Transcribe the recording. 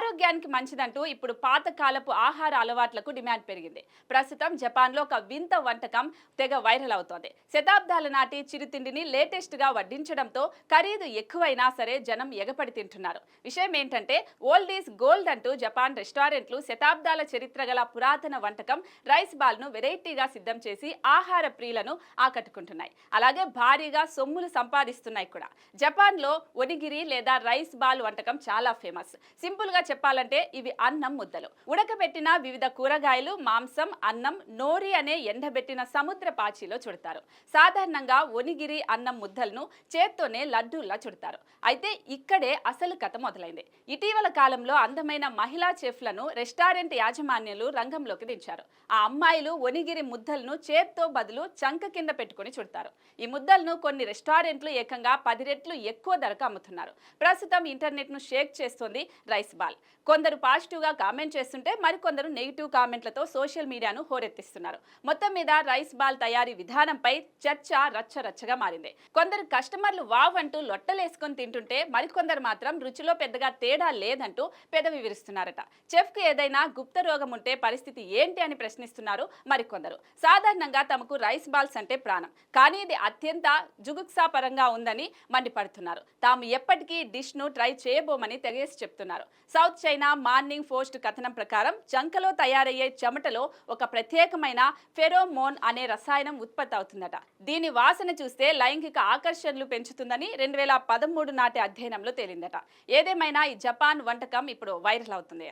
ఆరోగ్యానికి మంచిదంటూ ఇప్పుడు పాతకాలపు ఆహార అలవాట్లకు డిమాండ్ పెరిగింది. ప్రస్తుతం జపాన్లో ఒక వింత వంటకం తెగ వైరల్ అవుతోంది. శతాబ్దాల నాటి చిరుతిండిని లేటెస్ట్గా వడ్డించడంతో ఖరీదు ఎక్కువైనా సరే జనం ఎగపడి తింటున్నారు. విషయం ఏంటంటే ఓల్డ్ ఈజ్ గోల్డ్ అంటూ జపాన్ రెస్టారెంట్లు శతాబ్దాల చరిత్ర గల పురాతన వంటకం రైస్ బాల్ను వెరైటీగా సిద్ధం చేసి ఆహార ప్రియులను ఆకట్టుకుంటున్నాయి. అలాగే భారీగా సొమ్ములు సంపాదిస్తున్నాయి కూడా. జపాన్లో ఒనిగిరి లేదా రైస్ బాల్ వంటకం చాలా ఫేమస్. సింపుల్గా చెప్పాలంటే ఇవి అన్నం ముద్దలు. ఉడకబెట్టిన వివిధ కూరగాయలు మాంసం అన్నం నోరి అనే ఎండబెట్టిన సముద్ర పాచిలో చుడతారు. సాధారణంగా ఒనిగిరి అన్నం ముద్దలను చేత్తోనే లడ్డూల్లా చుడతారు. అయితే ఇక్కడే అసలు కథ మొదలైంది. ఇటీవల కాలంలో అందమైన మహిళా చెఫ్లను రెస్టారెంట్ యాజమాన్యాలు రంగంలోకి దించారు. ఆ అమ్మాయిలు ఒనిగిరి ముద్దలను చేత్తో బదులు చంక కింద పెట్టుకొని చుడతారు. ఈ ముద్దలను కొన్ని రెస్టారెంట్లు ఏకంగా పది రెట్లు ఎక్కువ ధరకు అమ్ముతున్నారు. ప్రస్తుతం ఇంటర్నెట్ను షేక్ చేస్తోంది రైస్ బాల్. కొందరు పాజిటివ్గా కామెంట్ చేస్తుంటే మరికొందరు నెగిటివ్ కామెంట్లతో సోషల్ మీడియాను హోరెత్తిస్తున్నారు. మొత్తం మీద రైస్ బాల్ తయారీ విధానంపై చర్చ రచ్చ రచ్చగా మారింది. కొందరు కస్టమర్లు వావ్ అంటూ లొట్టలేసుకొని తింటుంటే మరికొందరు మాత్రం రుచిలో పెద్దగా తేడా లేదంటూ పెదవి విరుస్తున్నారట చెఫ్కు ఏదైనా గుప్త రోగం ఉంటే పరిస్థితి ఏంటి అని ప్రశ్నిస్తున్నారు మరికొందరు. సాధారణంగా తమకు రైస్ బాల్స్ అంటే ప్రాణం. కానీ ఇది అత్యంత జుగుప్సాపరంగా ఉందని మండిపడుతున్నారు. తాము ఎప్పటికీ డిష్ను ట్రై చేయబోమని తెగేసి చెప్తున్నారు. సౌత్ చైనా మార్నింగ్ పోస్ట్ కథనం ప్రకారం జంకలో తయారయ్యే చెమటలో ఒక ప్రత్యేకమైన ఫెరోమోన్ అనే రసాయనం ఉత్పత్తి అవుతుందట. దీని వాసన చూస్తే లైంగిక ఆకర్షణలు పెంచుతుందని రెండు వేల పదమూడు నాటి అధ్యయనంలో తేలిందట. ఏదేమైనా ఈ జపాన్ వంటకం ఇప్పుడు వైరల్ అవుతుంది.